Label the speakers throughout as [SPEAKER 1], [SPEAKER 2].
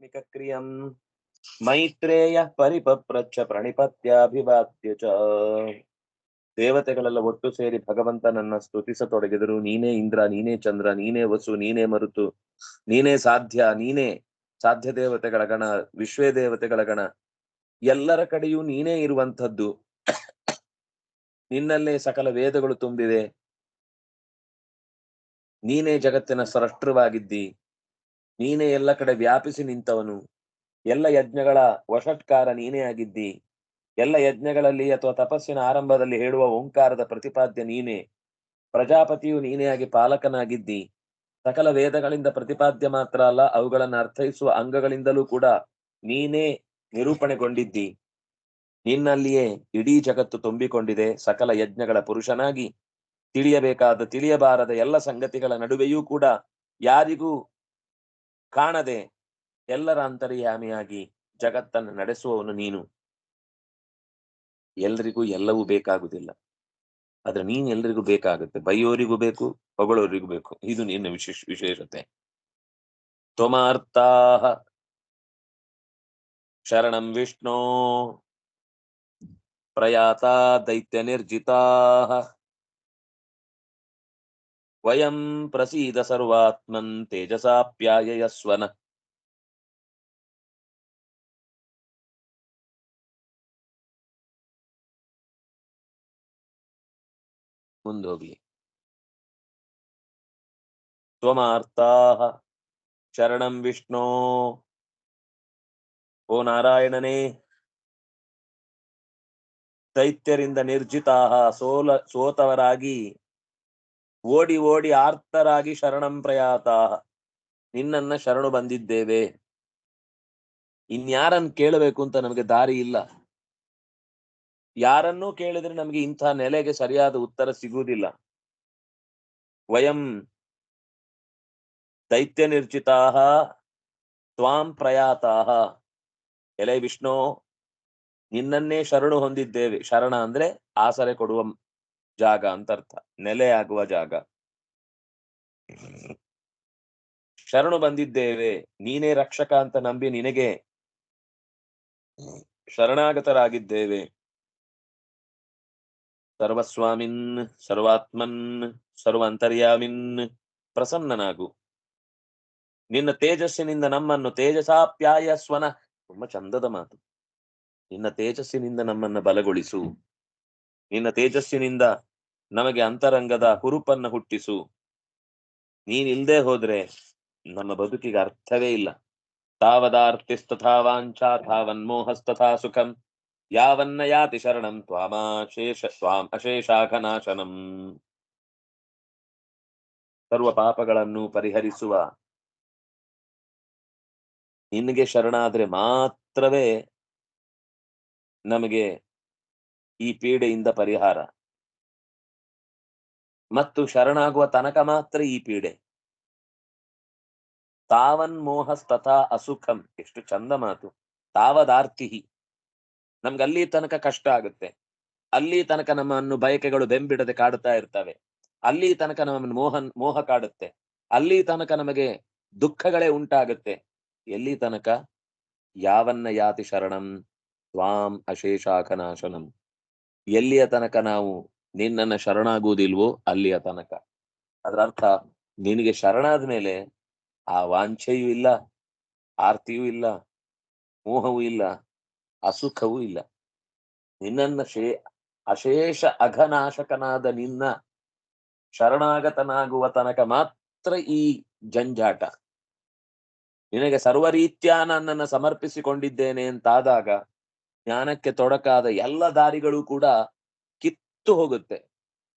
[SPEAKER 1] ಕ್ರಿಯಂ ಮೈತ್ರೇಯ ಪರಿಪಪ್ರಚ್ಛ ಪ್ರಣಿಪತ್ಯಾಭಿವಾದ್ಯ ಚ. ದೇವತೆಗಳೆಲ್ಲ ಒಟ್ಟು ಸೇರಿ ಭಗವಂತನನ್ನ ಸ್ತುತಿಸತೊಡಗಿದರು. ನೀನೇ ಇಂದ್ರ, ನೀನೇ ಚಂದ್ರ, ನೀನೇ ವಸು, ನೀನೇ ಮರುತು, ನೀನೇ ಸಾಧ್ಯ ನೀನೇ ಸಾಧ್ಯ ದೇವತೆಗಳ ಗಣ, ವಿಶ್ವೇ ದೇವತೆಗಳ ಗಣ. ಎಲ್ಲರ ಕಡೆಯೂ ನೀನೇ ಇರುವಂಥದ್ದು. ನಿನ್ನಲ್ಲೇ ಸಕಲ ವೇದಗಳು ತುಂಬಿವೆ ನೀನೇ ಜಗತ್ತಿನ ಸೃಷ್ಟೃವಾಗಿದ್ದಿ ನೀನೇ ಎಲ್ಲ ಕಡೆ ವ್ಯಾಪಿಸಿ ನಿಂತವನು. ಎಲ್ಲ ಯಜ್ಞಗಳ ವಶತ್ಕಾರ ನೀನೇ ಆಗಿದ್ದಿ. ಎಲ್ಲ ಯಜ್ಞಗಳಲ್ಲಿ ಅಥವಾ ತಪಸ್ಸಿನ ಆರಂಭದಲ್ಲಿ ಹೇಳುವ ಓಂಕಾರದ ಪ್ರತಿಪಾದ್ಯ ನೀನೇ. ಪ್ರಜಾಪತಿಯು ನೀನೇ ಆಗಿ ಪಾಲಕನಾಗಿದ್ದಿ. ಸಕಲ ವೇದಗಳಿಂದ ಪ್ರತಿಪಾದ್ಯ ಮಾತ್ರ ಅಲ್ಲ, ಅವುಗಳನ್ನು ಅರ್ಥೈಸುವ ಅಂಗಗಳಿಂದಲೂ ಕೂಡ ನೀನೇ ನಿರೂಪಣೆಗೊಂಡಿದ್ದಿ. ನಿನ್ನಲ್ಲಿಯೇ ಇಡೀ ಜಗತ್ತು ತುಂಬಿಕೊಂಡಿದೆ. ಸಕಲ ಯಜ್ಞಗಳ ಪುರುಷನಾಗಿ ತಿಳಿಯಬೇಕಾದ, ತಿಳಿಯಬಾರದ ಎಲ್ಲ ಸಂಗತಿಗಳ ನಡುವೆಯೂ ಕೂಡ ಯಾರಿಗೂ ಕಾಣದೆ ಎಲ್ಲರ ಅಂತರ್ಯಾಮಿಯಾಗಿ ಜಗತ್ತನ್ನು ನಡೆಸುವವನು ನೀನು. ಎಲ್ರಿಗೂ ಎಲ್ಲವೂ ಬೇಕಾಗುವುದಿಲ್ಲ. ಆದ್ರೆ ನೀನ್ ಎಲ್ರಿಗೂ ಬೇಕಾಗುತ್ತೆ. ಬೈಯೋರಿಗೂ ಬೇಕು, ಹೊಗಳೋರಿಗೂ ಬೇಕು. ಇದು ನಿನ್ನ ವಿಶೇಷ, ವಿಶೇಷತೆ. ತ್ವಮಾರ್ಥ ಶರಣಂ ವಿಷ್ಣೋ. ಪ್ರಯಾತ ದೈತ್ಯ ನಿರ್ಜಿತಾ ವಯಂ ಪ್ರಸೀದ ಸರ್ವಾತ್ಮನ್ ತೇಜಸಾಪ್ಯಾಯಸ್ವನ ಮುಂದೋಗ್ಲಿ ತ್ವಮಾರ್ತಾಹ ಶರಣಂ ವಿಷ್ಣೋ ಓ ನಾರಾಯಣನೇ ದೈತ್ಯರಿಂದ ನಿರ್ಜಿತಾಹ ಸೋಲ ಸೋತವರಾಗಿ ಓಡಿ ಓಡಿ ಆರ್ತರಾಗಿ ಶರಣಂ ಪ್ರಯಾತ ನಿನ್ನನ್ನ ಶರಣು ಬಂದಿದ್ದೇವೆ. ಇನ್ಯಾರನ್ ಕೇಳಬೇಕು ಅಂತ ನಮಗೆ ದಾರಿ ಇಲ್ಲ. ಯಾರನ್ನೂ ಕೇಳಿದ್ರೆ ನಮಗೆ ಇಂಥ ನೆಲೆಗೆ ಸರಿಯಾದ ಉತ್ತರ ಸಿಗುವುದಿಲ್ಲ. ವಯಂ ದೈತ್ಯ ನಿರ್ಜಿತಾಹ ತ್ವಾಂ ಪ್ರಯಾತಾಹ. ಎಲೆ ವಿಷ್ಣು, ನಿನ್ನನ್ನೇ ಶರಣು ಹೊಂದಿದ್ದೇವೆ. ಶರಣ ಅಂದ್ರೆ ಆಸರೆ ಕೊಡುವ. ಜಾಗ ಅಂತ ಅರ್ಥ. ನೆಲೆಯಾಗುವ ಜಾಗ. ಶರಣು ಬಂದಿದ್ದೇವೆ. ನೀನೇ ರಕ್ಷಕ ಅಂತ ನಂಬಿ ನಿನಗೆ ಶರಣಾಗತರಾಗಿದ್ದೇವೆ. ಸರ್ವಸ್ವಾಮಿನ್, ಸರ್ವಾತ್ಮನ್ ಸರ್ವ ಅಂತರ್ಯಾಮಿನ್ ಪ್ರಸನ್ನನಾಗು. ನಿನ್ನ ತೇಜಸ್ಸಿನಿಂದ ನಮ್ಮನ್ನು ತೇಜಸಾಪ್ಯಾಯ ಸ್ವನ ತುಂಬಾ ಚಂದದ ಮಾತು. ನಿನ್ನ ತೇಜಸ್ಸಿನಿಂದ ನಮ್ಮನ್ನು ಬಲಗೊಳಿಸು. ನಿನ್ನ ತೇಜಸ್ಸಿನಿಂದ ನಮಗೆ ಅಂತರಂಗದ ಹುರುಪನ್ನ ಹುಟ್ಟಿಸು. ನೀನಿಲ್ದೇ ಹೋದ್ರೆ ನಮ್ಮ ಬದುಕಿಗೆ ಅರ್ಥವೇ ಇಲ್ಲ. ತಾವದಾರ್ತಿಸ್ತಥಾ ವಾಂಛಾ ಸುಖಂ. ಯಾವನ್ನ ಯಾತಿ ಶರಣಂ ತ್ವಾಮಾಶೇಷ ತ್ವಾಂ ಅಶೇಷಾಖನಾಶನಂ ಸರ್ವ ಪಾಪಗಳನ್ನು ಪರಿಹರಿಸುವ ನಿನಗೆ ಶರಣಾದ್ರೆ ಮಾತ್ರವೇ ನಮಗೆ ಈ ಪೀಡೆಯಿಂದ ಪರಿಹಾರ. ಮತ್ತು ಶರಣಾಗುವ ತನಕ ಮಾತ್ರ ಈ ಪೀಡೆ. ತಾವನ್ ಮೋಹಸ್ತಥಾ ಅಸುಖಂ. ಎಷ್ಟು ಚಂದ ಮಾತು. ತಾವದಾರ್ತಿಹಿ. ನಮ್ಗೆ ಅಲ್ಲಿ ತನಕ ಕಷ್ಟ ಆಗುತ್ತೆ. ಅಲ್ಲಿ ತನಕ ನಮ್ಮನ್ನು ಬಯಕೆಗಳು ಬೆಂಬಿಡದೆ ಕಾಡುತ್ತಾ ಇರ್ತವೆ. ಅಲ್ಲಿ ತನಕ ನಮ್ಮನ್ನು ಮೋಹನ್, ಮೋಹ ಕಾಡುತ್ತೆ. ಅಲ್ಲಿ ತನಕ ನಮಗೆ ದುಃಖಗಳೇ ಉಂಟಾಗುತ್ತೆ. ಎಲ್ಲಿ ತನಕ? ಯಾವನ್ನ ಯಾತಿ ಶರಣಂ? ತ್ವಾಂ ಅಶೇಷಾಖನಾಶನಂ ಎಲ್ಲಿಯ ತನಕ ನಾವು ನಿನ್ನನ್ನ ಶರಣಾಗುವುದಿಲ್ವೋ ಅಲ್ಲಿಯ ತನಕ. ಅದರ ಅರ್ಥ ನಿನಗೆ ಶರಣಾದ ಮೇಲೆ ಆ ವಾಂಛೆಯೂ ಇಲ್ಲ, ಆರ್ತಿಯೂ ಇಲ್ಲ, ಮೋಹವೂ ಇಲ್ಲ, ಅಸುಖವೂ ಇಲ್ಲ. ನಿನ್ನನ್ನ ಶೇ, ಅಶೇಷ ಅಘನಾಶಕನಾದ ನಿನ್ನ ಶರಣಾಗತನಾಗುವ ತನಕ ಮಾತ್ರ ಈ ಜಂಜಾಟ. ನಿನಗೆ ಸರ್ವ ರೀತ್ಯ ನನ್ನನ್ನು ಸಮರ್ಪಿಸಿಕೊಂಡಿದ್ದೇನೆ ಅಂತಾದಾಗ ಜ್ಞಾನಕ್ಕೆ ತೊಡಕಾದ ಎಲ್ಲ ದಾರಿಗಳು ಕೂಡ ಕಿತ್ತು ಹೋಗುತ್ತೆ.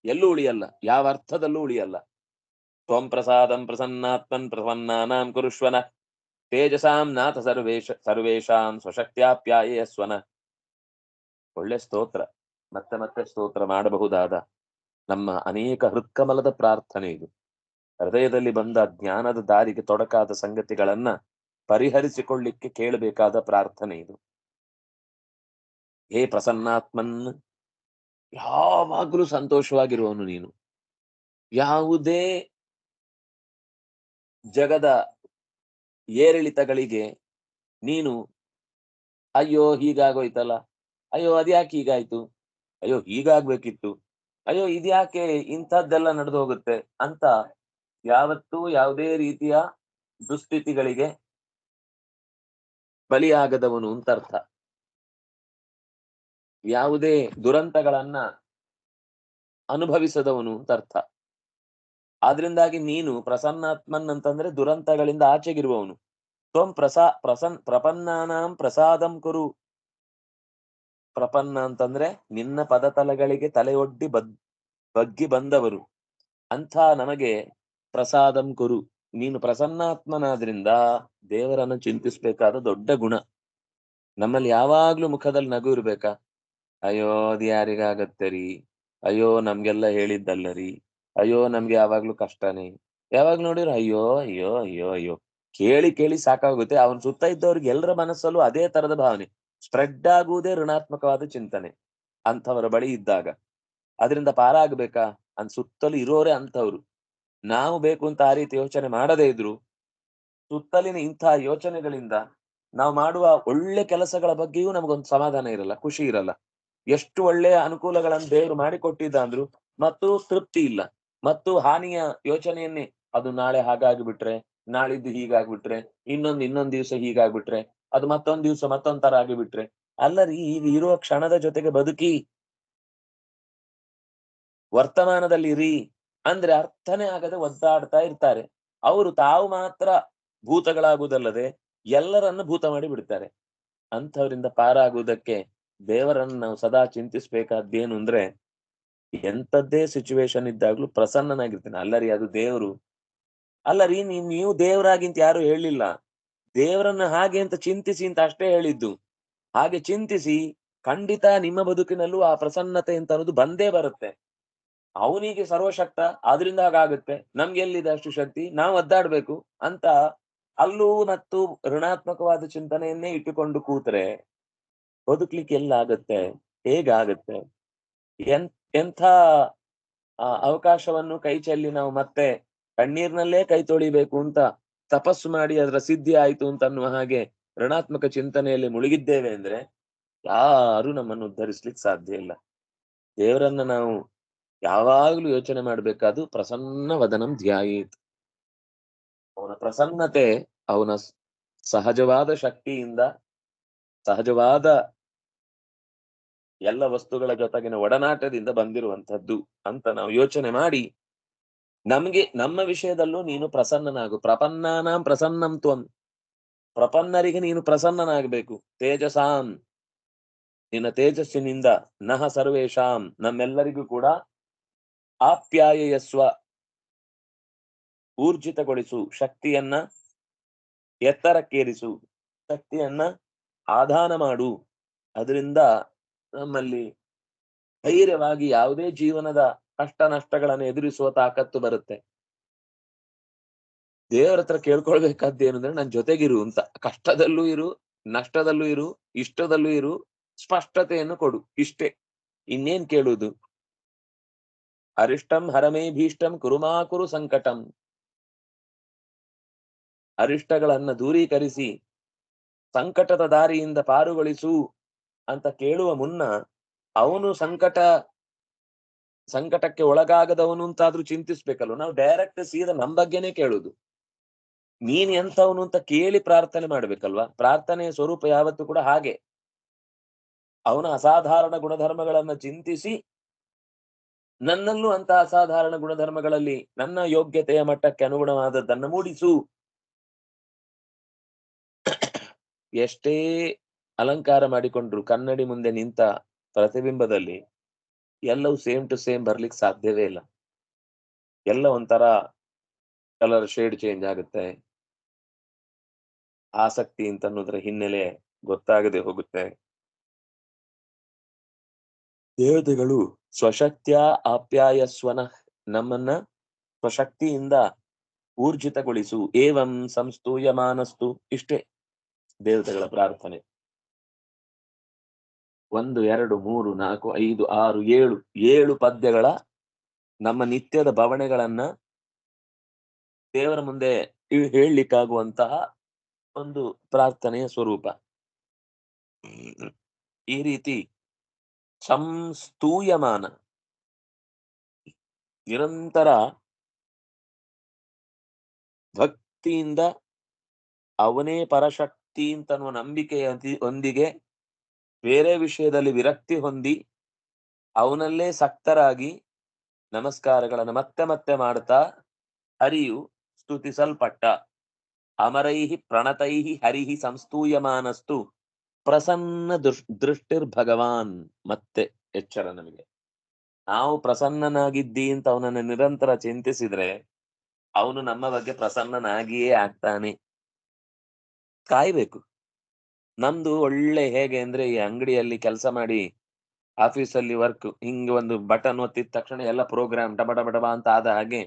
[SPEAKER 1] ಎಲ್ಲೂ ಉಳಿಯಲ್ಲ, ಯಾವ ಅರ್ಥದಲ್ಲೂ ಉಳಿಯಲ್ಲ. ತ್ವಂ ಪ್ರಸಾದಂ ಪ್ರಸನ್ನಾತ್ಮನ್ ಪ್ರಸನ್ನಾನಾಂ ಕುರುಶ್ವನ, ತೇಜಸಾಂ ನಾಥ ಸರ್ವೇಶ ಸರ್ವೇಶಾಂ ಸ್ವಶಕ್ತ್ಯಾಪ್ಯಾಯಸ್ವನ ಒಳ್ಳೆ ಸ್ತೋತ್ರ, ಮತ್ತೆ ಮತ್ತೆ ಸ್ತೋತ್ರ ಮಾಡಬಹುದಾದ ನಮ್ಮ ಅನೇಕ ಹೃತ್ಕಮಲದ ಪ್ರಾರ್ಥನೆ ಇದು. ಹೃದಯದಲ್ಲಿ ಬಂದ ಜ್ಞಾನದ ದಾರಿಗೆ ತೊಡಕಾದ ಸಂಗತಿಗಳನ್ನ ಪರಿಹರಿಸಿಕೊಳ್ಳಿಕ್ಕೆ ಕೇಳಬೇಕಾದ ಪ್ರಾರ್ಥನೆ ಇದು. ಹೇ ಪ್ರಸನ್ನಾತ್ಮನ್, ಯಾವಾಗಲೂ ಸಂತೋಷವಾಗಿರುವವನು ನೀನು. ಯಾವುದೇ ಜಗದ ಏರಿಳಿತಗಳಿಗೆ ನೀನು, ಅಯ್ಯೋ ಹೀಗಾಗೋಯ್ತಲ್ಲ, ಅಯ್ಯೋ ಅದ್ಯಾಕೆ ಹೀಗಾಯ್ತು, ಅಯ್ಯೋ ಹೀಗಾಗ್ಬೇಕಿತ್ತು, ಅಯ್ಯೋ ಇದ್ಯಾಕೆ ಇಂಥದ್ದೆಲ್ಲ ನಡೆದು ಹೋಗುತ್ತೆ ಅಂತ ಯಾವತ್ತೂ ಯಾವುದೇ ರೀತಿಯ ದುಸ್ಥಿತಿಗಳಿಗೆ ಬಲಿಯಾಗದವನು ಅಂತ ಅರ್ಥ. ಯಾವುದೇ ದುರಂತಗಳನ್ನ ಅನುಭವಿಸದವನು ಅಂತ ಅರ್ಥ ಆದ್ರಿಂದಾಗಿ ನೀನು ಪ್ರಸನ್ನಾತ್ಮನ್ ಅಂತಂದ್ರೆ ದುರಂತಗಳಿಂದ ಆಚೆಗಿರುವವನು. ತ್ವಂ ಪ್ರಸಾ, ಪ್ರಸನ್, ಪ್ರಪನ್ನಾನಾಂ ಪ್ರಸಾದಂ ಕುರು. ಪ್ರಪನ್ನ ಅಂತಂದ್ರೆ ನಿನ್ನ ಪದತಲಗಳಿಗೆ ತಲೆಯೊಡ್ಡಿ ಬದ್, ಬಗ್ಗಿ ಬಂದವರು. ಅಂಥ ನಮಗೆ ಪ್ರಸಾದಂ ಕುರು. ನೀನು ಪ್ರಸನ್ನಾತ್ಮನಾದ್ರಿಂದ ದೇವರನ್ನು ಚಿಂತಿಸ್ಬೇಕಾದ ದೊಡ್ಡ ಗುಣ. ನಮ್ಮಲ್ಲಿ ಯಾವಾಗ್ಲೂ ಮುಖದಲ್ಲಿ ನಗು ಇರ್ಬೇಕಾ? ಅಯ್ಯೋ, ಅದ್ ರೀ ಅಯ್ಯೋ, ನಮ್ಗೆಲ್ಲ ಹೇಳಿದ್ದಲ್ಲ ರೀ ಅಯ್ಯೋ, ನಮ್ಗೆ ಯಾವಾಗ್ಲೂ ಕಷ್ಟನೇ? ಯಾವಾಗ ನೋಡಿದ್ರು, ಅಯ್ಯೋ ಅಯ್ಯೋ ಅಯ್ಯೋ ಅಯ್ಯೋ, ಕೇಳಿ ಕೇಳಿ ಸಾಕಾಗುತ್ತೆ. ಅವನ್ ಸುತ್ತ ಇದ್ದವ್ರಿಗೆ ಎಲ್ಲರ ಮನಸ್ಸಲ್ಲೂ ಅದೇ ತರದ ಭಾವನೆ. ಸ್ಪ್ರೆಡ್ ಆಗುವುದೇ ಋಣಾತ್ಮಕವಾದ ಚಿಂತನೆ ಅಂಥವರ ಬಳಿ ಇದ್ದಾಗ. ಅದರಿಂದ ಪಾರಾಗಬೇಕಾ? ಅನ್ ಸುತ್ತಲೂ ಇರೋರೇ ಅಂಥವ್ರು. ನಾವು ಬೇಕು ಅಂತ ಆ ರೀತಿ ಯೋಚನೆ ಮಾಡದೇ ಇದ್ರು, ಸುತ್ತಲಿನ ಇಂತಹ ಯೋಚನೆಗಳಿಂದ ನಾವು ಮಾಡುವ ಒಳ್ಳೆ ಕೆಲಸಗಳ ಬಗ್ಗೆಯೂ ನಮಗೊಂದು ಸಮಾಧಾನ ಇರಲ್ಲ, ಖುಷಿ ಇರಲ್ಲ. ಎಷ್ಟು ಒಳ್ಳೆಯ ಅನುಕೂಲಗಳನ್ನು ದೇವರು ಮಾಡಿಕೊಟ್ಟಿದ್ದ ಅಂದ್ರು ಮತ್ತು ತೃಪ್ತಿ ಇಲ್ಲ. ಮತ್ತು ಹಾನಿಯ ಯೋಚನೆಯನ್ನೇ, ಅದು ನಾಳೆ ಹಾಗಾಗ್ಬಿಟ್ರೆ ನಾಳಿದ್ದು ಹೀಗಾಗ್ಬಿಟ್ರೆ ಇನ್ನೊಂದು, ಇನ್ನೊಂದ್ ದಿವ್ಸ ಹೀಗಾಗ್ಬಿಟ್ರೆ ಅದು ಮತ್ತೊಂದ್ ದಿವ್ಸ ಮತ್ತೊಂದ್ ತರ ಆಗಿಬಿಟ್ರೆ ಅಲ್ಲರಿ ಈಗ ಇರುವ ಕ್ಷಣದ ಜೊತೆಗೆ ಬದುಕಿ. ವರ್ತಮಾನದಲ್ಲಿ ಇರಿ ಅಂದ್ರೆ ಅರ್ಥನೇ ಆಗದೆ ಒದ್ದಾಡ್ತಾ ಇರ್ತಾರೆ. ಅವರು ತಾವು ಮಾತ್ರ ಭೂತಗಳಾಗುವುದಲ್ಲದೆ ಎಲ್ಲರನ್ನು ಭೂತ ಮಾಡಿ ಬಿಡ್ತಾರೆ. ಅಂಥವರಿಂದ ಪಾರಾಗುವುದಕ್ಕೆ ದೇವರನ್ನು ನಾವು ಸದಾ ಚಿಂತಿಸ್ಬೇಕಾದ್ದೇನು ಅಂದ್ರೆ ಎಂತದ್ದೇ ಸಿಚುವೇಶನ್ ಇದ್ದಾಗ್ಲೂ ಪ್ರಸನ್ನನಾಗಿರ್ತೇನೆ. ಅಲ್ಲರಿ, ಅದು ದೇವರು. ಅಲ್ಲರಿ ನೀವ್ ನೀವು ದೇವರಾಗಿಂತ ಯಾರು ಹೇಳಿಲ್ಲ ದೇವರನ್ನ ಹಾಗೆ ಅಂತ ಚಿಂತಿಸಿ ಅಂತ ಅಷ್ಟೇ ಹೇಳಿದ್ದು. ಹಾಗೆ ಚಿಂತಿಸಿ ಖಂಡಿತ ನಿಮ್ಮ ಬದುಕಿನಲ್ಲೂ ಆ ಪ್ರಸನ್ನತೆ ಅಂತ ಅನ್ನೋದು ಬಂದೇ ಬರುತ್ತೆ. ಅವನಿಗೆ ಸರ್ವಶಕ್ತ, ಆದ್ರಿಂದ ಹಾಗಾಗುತ್ತೆ. ನಮ್ಗೆ ಎಲ್ಲಿದೆ ಅಷ್ಟು ಶಕ್ತಿ? ನಾವು ಒದ್ದಾಡ್ಬೇಕು ಅಂತ ಅಲ್ಲೂ ಮತ್ತು ಋಣಾತ್ಮಕವಾದ ಚಿಂತನೆಯನ್ನೇ ಇಟ್ಟುಕೊಂಡು ಕೂತ್ರೆ ಬದುಕ್ಲಿಕ್ಕೆ ಎಲ್ಲ ಆಗತ್ತೆ ಹೇಗಾಗತ್ತೆ? ಎನ್, ಎಂಥ ಅವಕಾಶವನ್ನು ಕೈ ಚೆಲ್ಲಿ ನಾವು ಮತ್ತೆ ಕಣ್ಣೀರ್ನಲ್ಲೇ ಕೈ ತೊಳಿಬೇಕು ಅಂತ ತಪಸ್ಸು ಮಾಡಿ ಅದರ ಸಿದ್ಧಿ ಆಯ್ತು ಅಂತ ಅನ್ನುವ ಹಾಗೆ ಋಣಾತ್ಮಕ ಚಿಂತನೆಯಲ್ಲಿ ಮುಳುಗಿದ್ದೇವೆ ಅಂದ್ರೆ ಯಾರು ನಮ್ಮನ್ನು ಉದ್ಧರಿಸ್ಲಿಕ್ಕೆ ಸಾಧ್ಯ ಇಲ್ಲ. ದೇವರನ್ನ ನಾವು ಯಾವಾಗ್ಲೂ ಯೋಚನೆ ಮಾಡ್ಬೇಕಾದ್ರು ಪ್ರಸನ್ನ ವದನಂ ಧ್ಯಾಯೇತ್. ಅವನ ಪ್ರಸನ್ನತೆ, ಅವನ ಸಹಜವಾದ ಶಕ್ತಿಯಿಂದ, ಸಹಜವಾದ ಎಲ್ಲ ವಸ್ತುಗಳ ಜೊತೆಗಿನ ಒಡನಾಟದಿಂದ ಬಂದಿರುವಂತದ್ದು ಅಂತ ನಾವು ಯೋಚನೆ ಮಾಡಿ, ನಮ್ಗೆ ನಮ್ಮ ವಿಷಯದಲ್ಲೂ ನೀನು ಪ್ರಸನ್ನನಾಗು. ಪ್ರಪನ್ನಾನಾಂ ಪ್ರಸನ್ನಂ ತ್ವಂ. ಪ್ರಪನ್ನರಿಗೆ ನೀನು ಪ್ರಸನ್ನನಾಗಬೇಕು. ತೇಜಸಾಂ. ನಿನ್ನ ತೇಜಸ್ಸಿನಿಂದ ನಹ ಸರ್ವೇಶಾಂ ನಮ್ಮೆಲ್ಲರಿಗೂ ಕೂಡ ಆಪ್ಯಾಯಸ್ವ ಊರ್ಜಿತಗೊಳಿಸು. ಶಕ್ತಿಯನ್ನ ಎತ್ತರಕ್ಕೇರಿಸು. ಶಕ್ತಿಯನ್ನ ಆಧಾನ ಮಾಡು. ಅದರಿಂದ ನಮ್ಮಲ್ಲಿ ಧೈರ್ಯವಾಗಿ ಯಾವುದೇ ಜೀವನದ ಕಷ್ಟ ನಷ್ಟಗಳನ್ನು ಎದುರಿಸುವ ತಾಕತ್ತು ಬರುತ್ತೆ. ದೇವರ ಹತ್ರ ಕೇಳ್ಕೊಳ್ಬೇಕಾದ್ದೇನು ಅಂದ್ರೆ ನನ್ ಜೊತೆಗಿರು ಅಂತ. ಕಷ್ಟದಲ್ಲೂ ಇರು, ನಷ್ಟದಲ್ಲೂ ಇರು, ಇಷ್ಟದಲ್ಲೂ ಇರು, ಸ್ಪಷ್ಟತೆಯನ್ನು ಕೊಡು, ಇಷ್ಟೇ. ಇನ್ನೇನ್ ಕೇಳುವುದು ಅರಿಷ್ಟಂ ಹರಮೇ ಭೀಷ್ಟಂ ಕುರುಮಾ ಕುರು ಸಂಕಟಂ. ಅರಿಷ್ಟಗಳನ್ನ ದೂರೀಕರಿಸಿ, ಸಂಕಟದ ದಾರಿಯಿಂದ ಪಾರುಗೊಳಿಸು. ಅಂತ ಕೇಳುವ ಮುನ್ನ ಅವನು ಸಂಕಟ, ಸಂಕಟಕ್ಕೆ ಒಳಗಾಗದವನು ಅಂತಾದ್ರೂ ಚಿಂತಿಸ್ಬೇಕಲ್ವ? ನಾವು ಡೈರೆಕ್ಟ್ ಸೀದಾ ನಮ್ ಬಗ್ಗೆನೇ ಕೇಳುದು. ನೀನ್ ಎಂಥವನು ಅಂತ ಕೇಳಿ ಪ್ರಾರ್ಥನೆ ಮಾಡ್ಬೇಕಲ್ವಾ? ಪ್ರಾರ್ಥನೆಯ ಸ್ವರೂಪ ಯಾವತ್ತು ಕೂಡ ಹಾಗೆ. ಅವನ ಅಸಾಧಾರಣ ಗುಣಧರ್ಮಗಳನ್ನ ಚಿಂತಿಸಿ, ನನ್ನಲ್ಲೂ ಅಂತ ಅಸಾಧಾರಣ ಗುಣಧರ್ಮಗಳಲ್ಲಿ ನನ್ನ ಯೋಗ್ಯತೆಯ ಮಟ್ಟಕ್ಕೆ ಅನುಗುಣವಾದದ್ದನ್ನು ಮೂಡಿಸು. ಎಷ್ಟೇ ಅಲಂಕಾರ ಮಾಡಿಕೊಂಡ್ರು, ಕನ್ನಡಿ ಮುಂದೆ ನಿಂತ ಪ್ರತಿಬಿಂಬದಲ್ಲಿ ಎಲ್ಲವೂ ಸೇಮ್ ಟು ಸೇಮ್ ಬರ್ಲಿಕ್ಕೆ ಸಾಧ್ಯವೇ ಇಲ್ಲ. ಎಲ್ಲ ಒಂಥರ ಕಲರ್ ಶೇಡ್ ಚೇಂಜ್ ಆಗುತ್ತೆ. ಆಸಕ್ತಿ ಅಂತ ಅನ್ನೋದ್ರ ಹಿನ್ನೆಲೆ ಗೊತ್ತಾಗದೆ ಹೋಗುತ್ತೆ. ದೇವತೆಗಳು ಸ್ವಶಕ್ತಿಯ ಆಪ್ಯಾಯಸ್ವನ ನಮ್ಮನ್ನ ಸ್ವಶಕ್ತಿಯಿಂದ ಊರ್ಜಿತಗೊಳಿಸು, ಏವಂ ಸಂಸ್ತೂಯಮಾನಸ್ತು ಇಷ್ಟೇ ದೇವತೆಗಳ ಪ್ರಾರ್ಥನೆ. ಒಂದು, ಎರಡು, ಮೂರು, ನಾಲ್ಕು, ಐದು, ಆರು, ಏಳು ಏಳು ಪದ್ಯಗಳ ನಮ್ಮ ನಿತ್ಯದ ಭಾವನೆಗಳನ್ನ ದೇವರ ಮುಂದೆ ಹೇಳಲಿಕ್ಕಾಗುವಂತಹ ಒಂದು ಪ್ರಾರ್ಥನೆಯ ಸ್ವರೂಪ. ಈ ರೀತಿ ಸಂಸ್ತೂಯಮಾನ, ನಿರಂತರ ಭಕ್ತಿಯಿಂದ ಅವನೇ ಪರಶಕ್ತಿ ಅಂತನ್ನುವ ನಂಬಿಕೆಯ ಒಂದಿಗೆ ಬೇರೆ ವಿಷಯದಲ್ಲಿ ವಿರಕ್ತಿ ಹೊಂದಿ ಅವನಲ್ಲೇ ಸಕ್ತರಾಗಿ ನಮಸ್ಕಾರಗಳನ್ನು ಮತ್ತೆ ಮತ್ತೆ ಮಾಡ್ತಾ ಹರಿಯು ಸ್ತುತಿಸಲ್ಪಟ್ಟ. ಅಮರೈಹಿ ಪ್ರಣತೈಹಿ ಹರಿಹಿ ಸಂಸ್ತೂಯಮಾನಸ್ತು ಪ್ರಸನ್ನ ದೃಷ್ಟಿರ್ ಭಗವಾನ್ ಮತ್ತೆ ಎಚ್ಚರ ನಮಗೆ. ನಾವು ಪ್ರಸನ್ನನಾಗಿದ್ದಿ ಅಂತ ಅವನನ್ನು ನಿರಂತರ ಚಿಂತಿಸಿದ್ರೆ ಅವನು ನಮ್ಮ ಬಗ್ಗೆ ಪ್ರಸನ್ನನಾಗಿಯೇ ಆಗ್ತಾನೆ. ಕಾಯ್ಬೇಕು. ನಮ್ದು ಒಳ್ಳೆ ಹೇಗೆ ಅಂದ್ರೆ ಈ ಅಂಗಡಿಯಲ್ಲಿ ಕೆಲಸ ಮಾಡಿ ಆಫೀಸಲ್ಲಿ ವರ್ಕ್ ಹಿಂಗೆ ಒಂದು ಬಟನ್ ಒತ್ತಿದ ತಕ್ಷಣ ಎಲ್ಲ ಪ್ರೋಗ್ರಾಮ್ ಡಬ ಡಬ ಅಂತ ಆದ ಹಾಗೆ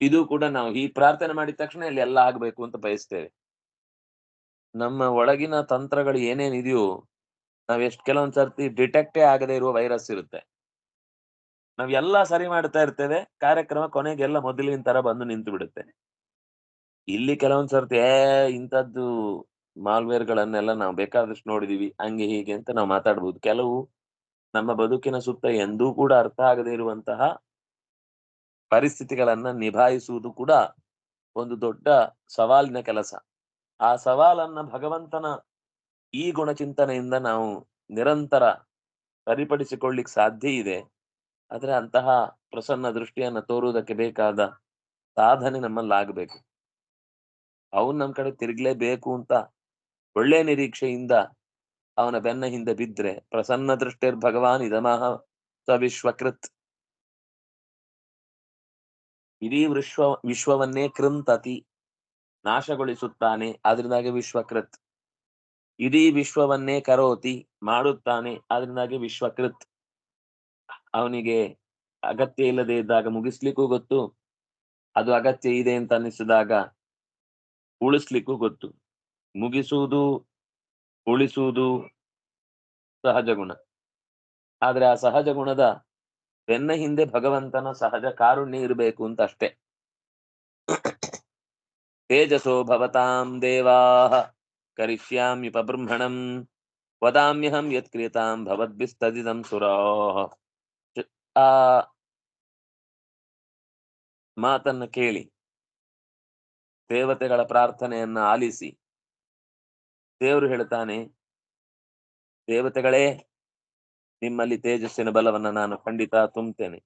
[SPEAKER 1] ಇದು ಕೂಡ ನಾವು ಈ ಪ್ರಾರ್ಥನೆ ಮಾಡಿದ ತಕ್ಷಣ ಇಲ್ಲಿ ಎಲ್ಲ ಆಗ್ಬೇಕು ಅಂತ ಬಯಸ್ತೇವೆ. ನಮ್ಮ ಒಳಗಿನ ತಂತ್ರಗಳು ಏನೇನಿದೆಯೋ ನಾವ್ ಎಷ್ಟ್ ಕೆಲವೊಂದ್ ಸರ್ತಿ ಡಿಟೆಕ್ಟೇ ಆಗದೆ ಇರುವ ವೈರಸ್ ಇರುತ್ತೆ. ನಾವ್ ಎಲ್ಲಾ ಸರಿ ಮಾಡ್ತಾ ಇರ್ತೇವೆ, ಕಾರ್ಯಕ್ರಮ ಕೊನೆಗೆಲ್ಲ ಮೊದಲಿನ ತರ ಬಂದು ನಿಂತು ಬಿಡುತ್ತೆ. ಇಲ್ಲಿ ಕೆಲವೊಂದ್ ಸರ್ತಿ ಏ ಇಂಥದ್ದು ಮಾಲ್ವೇರ್ ಗಳನ್ನೆಲ್ಲ ನಾವು ಬೇಕಾದಷ್ಟು ನೋಡಿದೀವಿ. ಹಂಗೆ ಹೀಗೆ ಅಂತ ನಾವು ಮಾತಾಡ್ಬೋದು. ಕೆಲವು ನಮ್ಮ ಬದುಕಿನ ಸುತ್ತ ಎಂದೂ ಕೂಡ ಅರ್ಥ ಆಗದೆ ಇರುವಂತಹ ಪರಿಸ್ಥಿತಿಗಳನ್ನ ನಿಭಾಯಿಸುವುದು ಕೂಡ ಒಂದು ದೊಡ್ಡ ಸವಾಲಿನ ಕೆಲಸ. ಆ ಸವಾಲನ್ನ ಭಗವಂತನ ಈ ಗುಣಚಿಂತನೆಯಿಂದ ನಾವು ನಿರಂತರ ಸರಿಪಡಿಸಿಕೊಳ್ಳಿಕ್ ಸಾಧ್ಯ ಇದೆ. ಆದ್ರೆ ಅಂತಹ ಪ್ರಸನ್ನ ದೃಷ್ಟಿಯನ್ನ ತೋರುವುದಕ್ಕೆ ಬೇಕಾದ ಸಾಧನೆ ನಮ್ಮಲ್ಲಿ ಆಗ್ಬೇಕು. ಅವನ್ ನಮ್ ಕಡೆ ತಿರುಗ್ಲೇಬೇಕು ಅಂತ ಒಳ್ಳೆ ನಿರೀಕ್ಷೆಯಿಂದ ಅವನ ಬೆನ್ನ ಹಿಂದೆ ಬಿದ್ರೆ ಪ್ರಸನ್ನ ದೃಷ್ಟಿರ್ ಭಗವಾನ್ ಇದಮಹ ಸವಿಶ್ವಕೃತ್. ಇಡೀ ವಿಶ್ವ, ವಿಶ್ವವನ್ನೇ ಕೃಂತತಿ, ನಾಶಗೊಳಿಸುತ್ತಾನೆ ಅದರಿಂದಾಗಿ ವಿಶ್ವಕೃತ್. ಇಡೀ ವಿಶ್ವವನ್ನೇ ಕರೋತಿ, ಮಾಡುತ್ತಾನೆ ಅದರಿಂದಾಗಿ ವಿಶ್ವಕೃತ್. ಅವನಿಗೆ ಅಗತ್ಯ ಇಲ್ಲದೆ ಇದ್ದಾಗ ಮುಗಿಸ್ಲಿಕ್ಕೂ ಗೊತ್ತು, ಅದು ಅಗತ್ಯ ಇದೆ ಅಂತ ಅನ್ನಿಸಿದಾಗ ಉಳಿಸ್ಲಿಕ್ಕೂ ಗೊತ್ತು. ಮುಗಿಸುವುದು, ಉಳಿಸುವುದು ಸಹಜ ಗುಣ. ಆದ್ರೆ ಆ ಸಹಜ ಗುಣದ ಬೆನ್ನ ಹಿಂದೆ ಭಗವಂತನ ಸಹಜ ಕಾರುಣ್ಯ ಇರಬೇಕು ಅಂತ ಅಷ್ಟೇ ತೇಜಸೋ ಭವತಾಂ ದೇವಾಹ ಕರಿಷ್ಯಾಮ್ಯುಪಬ್ರಹ್ಮಣಂ ವದಾಮ್ಯಹಂ ಯತ್ ಕ್ರಿಯತಾಂ ಭವದ್ಭಿಸ್ತದಿದಂ ಸುರಾಹ. ಆ ಮಾತನ್ನ ಕೇಳಿ, ದೇವತೆಗಳ ಪ್ರಾರ್ಥನೆಯನ್ನ ಆಲಿಸಿ ದೇವರು ಹೇಳ್ತಾನೆ, ದೇವತೆಗಳೇ, ನಿಮ್ಮಲ್ಲಿ ತೇಜಸ್ಸಿನ ಬಲವನ್ನ ನಾನು ಖಂಡಿತ ತುಂಬುತ್ತೇನೆ.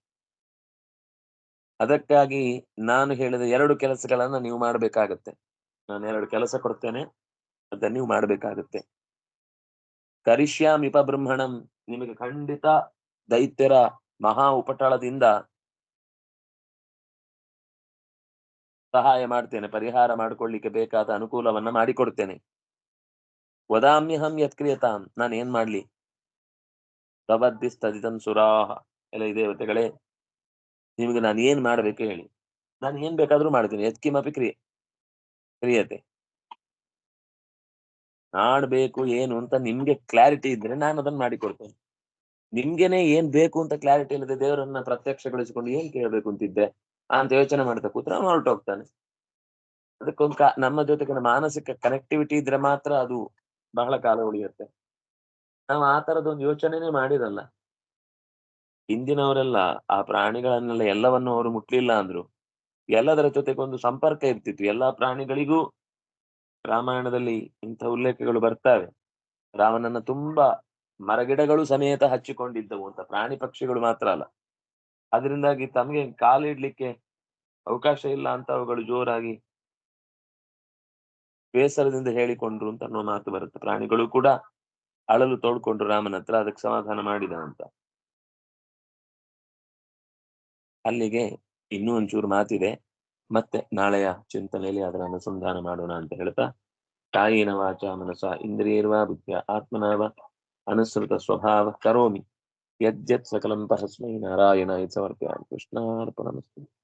[SPEAKER 1] ಅದಕ್ಕಾಗಿ ನಾನು ಹೇಳಿದ ಎರಡು ಕೆಲಸಗಳನ್ನ ನೀವು ಮಾಡಬೇಕಾಗತ್ತೆ. ನಾನು ಎರಡು ಕೆಲಸ ಕೊಡ್ತೇನೆ ಅದನ್ನ ನೀವು ಮಾಡಬೇಕಾಗತ್ತೆ. ಕರಿಷ್ಯಾಮಿಪ ಬ್ರಹ್ಮಣಂ, ನಿಮಗೆ ಖಂಡಿತ ದೈತ್ಯರ ಮಹಾ ಉಪಟಳದಿಂದ ಸಹಾಯ ಮಾಡ್ತೇನೆ, ಪರಿಹಾರ ಮಾಡಿಕೊಳ್ಳಿಕ್ಕೆ ಬೇಕಾದ ಅನುಕೂಲವನ್ನ ಮಾಡಿಕೊಡ್ತೇನೆ. ವದಾಮ್ಯಹಂ ಯತ್ಕ್ರಿಯತಾಂ ನಾನು ಏನ್ ಮಾಡ್ಲಿ? ಪ್ರಬದ್ಧಿಸ್ತದಿತಂ ಸುರಾಹ. ಎಲ್ಲ ಈ ದೇವತೆಗಳೇ ನಿಮಗೆ ನಾನು ಏನ್ ಮಾಡ್ಬೇಕು ಹೇಳಿ. ನಾನು ಏನ್ ಬೇಕಾದ್ರೂ ಮಾಡ್ತೀನಿ. ಯತ್ಕಿಮಪಿ ಕ್ರಿಯೆ. ಕ್ರಿಯತೆ. ಮಾಡ್ಬೇಕು ಏನು ಅಂತ ನಿಮ್ಗೆ ಕ್ಲಾರಿಟಿ ಇದ್ರೆ ನಾನು ಅದನ್ನ ಮಾಡಿಕೊಡ್ತೇನೆ ನಿಮ್ಗೆನೆ ಏನ್ ಬೇಕು ಅಂತ ಕ್ಲಾರಿಟಿ ಇಲ್ಲದೆ ದೇವರನ್ನ ಪ್ರತ್ಯಕ್ಷಗೊಳಿಸಿಕೊಂಡು ಏನ್ ಕೇಳ್ಬೇಕು ಅಂತಿದ್ದೆ ಅಂತ ಯೋಚನೆ ಮಾಡ್ತಾ ಕೂತ್ರ ಹೊರಟೋಗ್ತಾನೆ. ಅದಕ್ಕೊಂದು ನಮ್ಮ ಜೊತೆಗಿನ ಮಾನಸಿಕ ಕನೆಕ್ಟಿವಿಟಿ ಇದ್ರೆ ಮಾತ್ರ ಅದು ಬಹಳ ಕಾಲ ಉಳಿಯುತ್ತೆ. ನಾವು ಆ ತರದೊಂದು ಯೋಚನೆನೇ ಮಾಡಿರಲ್ಲ. ಹಿಂದಿನವರೆಲ್ಲ ಆ ಪ್ರಾಣಿಗಳನ್ನೆಲ್ಲ ಎಲ್ಲವನ್ನು ಅವರು ಮುಟ್ಲಿಲ್ಲ ಅಂದ್ರು. ಎಲ್ಲದರ ಜೊತೆಗೊಂದು ಸಂಪರ್ಕ ಇರ್ತಿತ್ತು. ಎಲ್ಲಾ ಪ್ರಾಣಿಗಳಿಗೂ ರಾಮಾಯಣದಲ್ಲಿ ಇಂಥ ಉಲ್ಲೇಖಗಳು ಬರ್ತವೆ. ರಾಮನನ್ನ ತುಂಬಾ ಮರಗಿಡಗಳು ಸಮೇತ ಹಚ್ಚಿಕೊಂಡಿದ್ದವು ಅಂತ. ಪ್ರಾಣಿ ಪಕ್ಷಿಗಳು ಮಾತ್ರ ಅಲ್ಲ. ಅದರಿಂದಾಗಿ ತಮಗೆ ಕಾಲಿಡ್ಲಿಕ್ಕೆ ಅವಕಾಶ ಇಲ್ಲ ಅಂತ ಅವುಗಳು ಜೋರಾಗಿ ಬೇಸರದಿಂದ ಹೇಳಿಕೊಂಡ್ರು ಅಂತ ಅನ್ನೋ ಮಾತು ಬರುತ್ತೆ. ಪ್ರಾಣಿಗಳು ಕೂಡ ಅಳಲು ತೋಡ್ಕೊಂಡ್ರು ರಾಮನ ಹತ್ರ, ಅದಕ್ಕೆ ಸಮಾಧಾನ ಮಾಡಿದ ಅಂತ. ಅಲ್ಲಿಗೆ ಇನ್ನೂ ಒಂಚೂರು ಮಾತಿದೆ. ಮತ್ತೆ ನಾಳೆಯ ಚಿಂತನೆಯಲ್ಲಿ ಅದರ ಅನುಸಂಧಾನ ಮಾಡೋಣ ಅಂತ ಹೇಳ್ತಾ ಕಾಯಿನ ವಾಚ ಮನಸ ಇಂದ್ರಿಯರ್ವಾ ಬುದ್ಧಿಯ ಆತ್ಮನಾವ ಅನುಸೃತ ಸ್ವಭಾವ ಕರೋಮಿ. ಯಜ್ಜತ್ ಸಕಲಂ ಪರಸ್ಮೈ ನಾರಾಯಣ ಸಮರ್ಪಯಾಮಿ. ಕೃಷ್ಣಾರ್ಪಣಮಸ್ತು.